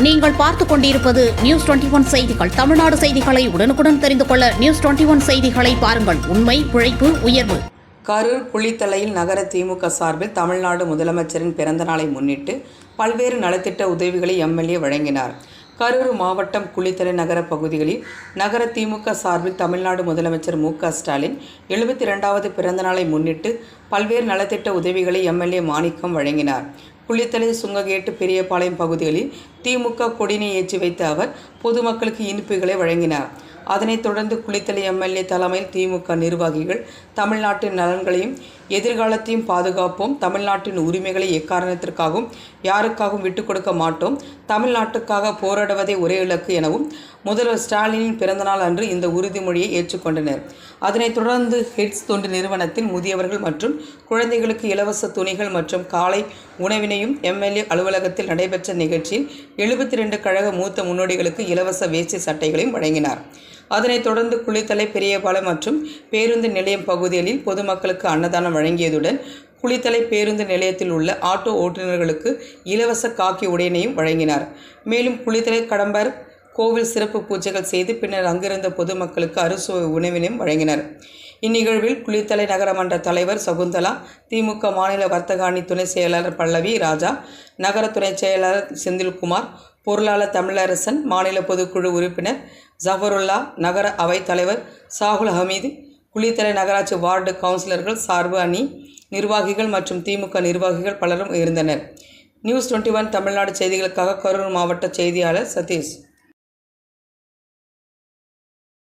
நீங்கள் பார்த்துக் கொண்டிருப்பது நியூஸ் டுவெண்டி ஒன் செய்திகள். தமிழ்நாடு செய்திகளை உடனுக்குடன் தெரிந்து கொள்ள நியூஸ் டுவெண்டி ஒன் செய்திகளை பாருங்கள். உண்மை உழைப்பு உயர்வு. கரூர் குளித்தலையில் நகர திமுக சார்பில் தமிழ்நாடு முதலமைச்சரின் பிறந்த நாளை முன்னிட்டு பல்வேறு நலத்திட்ட உதவிகளை எம்எல்ஏ வழங்கினார். கரூர் மாவட்டம் குளித்தலை நகர பகுதிகளில் நகர திமுக சார்பில் தமிழ்நாடு முதலமைச்சர் மு க ஸ்டாலின் எழுபத்தி இரண்டாவது பிறந்த நாளை முன்னிட்டு பல்வேறு நலத்திட்ட உதவிகளை எம்எல்ஏ மாணிக்கம் வழங்கினார். குளித்தலை சுங்ககேட்டு பெரியபாளையம் பகுதிகளில் திமுக கொடினை ஏற்றி வைத்த அவர் பொதுமக்களுக்கு இனிப்புகளை வழங்கினார். அதனைத் தொடர்ந்து குளித்தலை எம்எல்ஏ தலைமையில் திமுக நிர்வாகிகள் தமிழ்நாட்டின் நலன்களையும் எதிர்காலத்தையும் பாதுகாப்போம் தமிழ்நாட்டின் உரிமைகளை எக்காரணத்திற்காகவும் யாருக்காகவும் விட்டுக் கொடுக்க மாட்டோம் தமிழ்நாட்டுக்காக போராடுவதே ஒரே இலக்கு எனவும் முதல்வர் ஸ்டாலினின் பிறந்தநாள் அன்று இந்த உறுதிமொழியை ஏற்றுக்கொண்டனர். அதனைத் தொடர்ந்து ஹெட்ஸ் தொண்டு நிறுவனத்தில் முதியவர்கள் மற்றும் குழந்தைகளுக்கு இலவச துணிகள் மற்றும் காலை உணவினையும் எம்எல்ஏ அலுவலகத்தில் நடைபெற்ற நிகழ்ச்சியில் எழுபத்தி ரெண்டு கழக மூத்த முன்னோடிகளுக்கு இலவச வேஷ்டி சட்டைகளையும் வழங்கினார். அதனைத் தொடர்ந்து குளித்தலை பெரியபாளையம் மற்றும் பேருந்து நிலையம் பகுதிகளில் பொதுமக்களுக்கு அன்னதானம் வழங்கியதுடன் குளித்தலை பேருந்து நிலையத்தில் உள்ள ஆட்டோ ஓட்டுநர்களுக்கு இலவச காக்கி உடையினையும் வழங்கினார். மேலும் குளித்தலை கடம்பர் கோவில் சிறப்பு பூஜைகள் செய்து பின்னர் அங்கிருந்த பொதுமக்களுக்கு அறுசுவை உணவினையும் வழங்கினர். இந்நிகழ்வில் குளித்தலை நகரமன்ற தலைவர் சகுந்தலா திமுக மாநில வர்த்தக அணி துணை செயலாளர் பல்லவி ராஜா நகர துணை செயலாளர் செந்தில்குமார் பொருளாளர் தமிழரசன் மாநில பொதுக்குழு உறுப்பினர் ஜஃபருல்லா நகர அவைத் தலைவர் சாகுல் ஹமீது குளித்தலை நகராட்சி வார்டு கவுன்சிலர்கள் சார்பு அணி நிர்வாகிகள் மற்றும் திமுக நிர்வாகிகள் பலரும் இருந்தனர். நியூஸ் டுவெண்ட்டி ஒன் தமிழ்நாடு செய்திகளுக்காக கரூர் மாவட்ட செய்தியாளர் சதீஷ்.